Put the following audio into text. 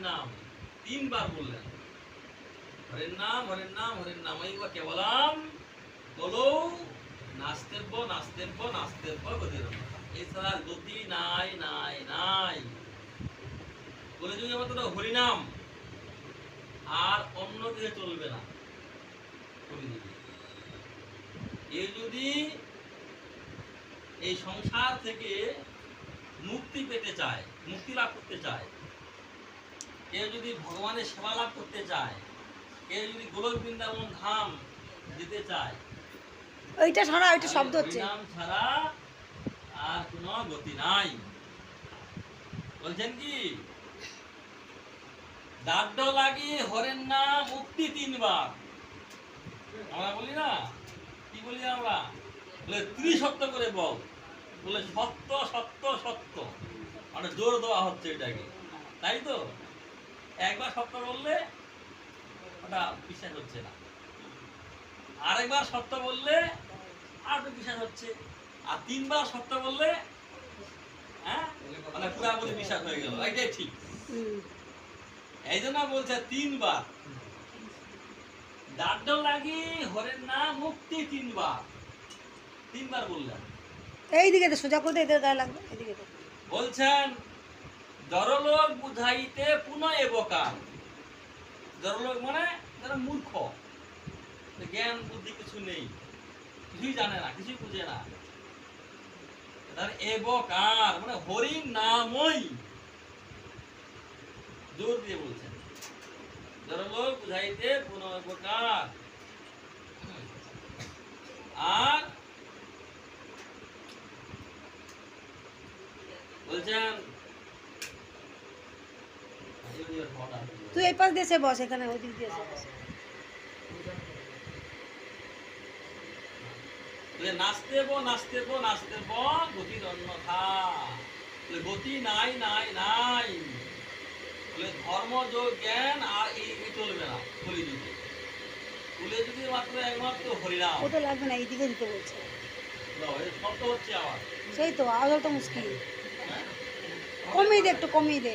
নাম, তিনবার বললেন। হরের নাম হরের নাম হরের নাম। এই বা কেবলাম বলো গতির এছাড়া গতি নাই নাই নাই। বলে যদি হরিনাম, আর অন্য কিছু চলবে না। এ যদি এই সংসার থেকে মুক্তি পেতে চায়, মুক্তি লাভ করতে চায় কেউ যদি ভগবানের সেবা লাভ করতে চায় কেউ যদি গোলক বৃন্দাবন ধাম যেতে চায় ওইটা শোনা ওইটা শব্দ হচ্ছে। হরিনাম ছাড়া আর কোনো গতি নাই। বলছেন কি? দাড্ড লাগি হরেন নাম মুক্তি তিনবার। আমরা বলি না? কি বলি আমরা? বলে ত্রিসত্য করে বল। বলে সত্য সত্য সত্য। মানে জোর দেওয়া হচ্ছে এটাকে। তাই তো? একবার সত্য বললে ওটা বিশ্বাস হচ্ছে না। আরেকবার সত্য বললে আর তো বিশ্বাস হচ্ছে। আর তিনবার সত্য বললে হ্যাঁ? মানে পুরাপুরি বিশ্বাস হয়ে গেল। এটাই ঠিক। এই জন্য বলছে তিনবার। দাড্ড লাগি হরের নাম মুক্তি তিনবার। তিনবার বললেন। এইদিকে সোজা করতে এদের গায়ে লাগবে। এদিকে বলছেন জড়লোক বুঝাইতে পুনঃ এবকার। জড়লোক মানে যারা মূর্খ। জ্ঞান, বুদ্ধি কিছু নেই। কিছুই জানে না, কিছুই বুঝে না। তার এবকার মানে হরির নামই। জোর দিয়ে বলছেন। জড়লোক বুঝাইতে পুনঃ এবকার। আর বলছেন তুই এই পাশ দিয়ে বস এখানে ওই দিক দিয়ে বস। নাচতে বো নাচতে বো নাচতে বো গতির অন্যথা গতি নাই নাই নাই। ধর্ম যোগ জ্ঞান আর এই চলবে না দিতে বলে যদি মাত্র একমাত্র হরিনাম ওটা লাগবে না এইদিকে দিতে বলছে। শব্দ হচ্ছে আবার। সেই তো আওয়াজ তো মুশকিল কমিয়ে দে একটু কমিয়ে দে।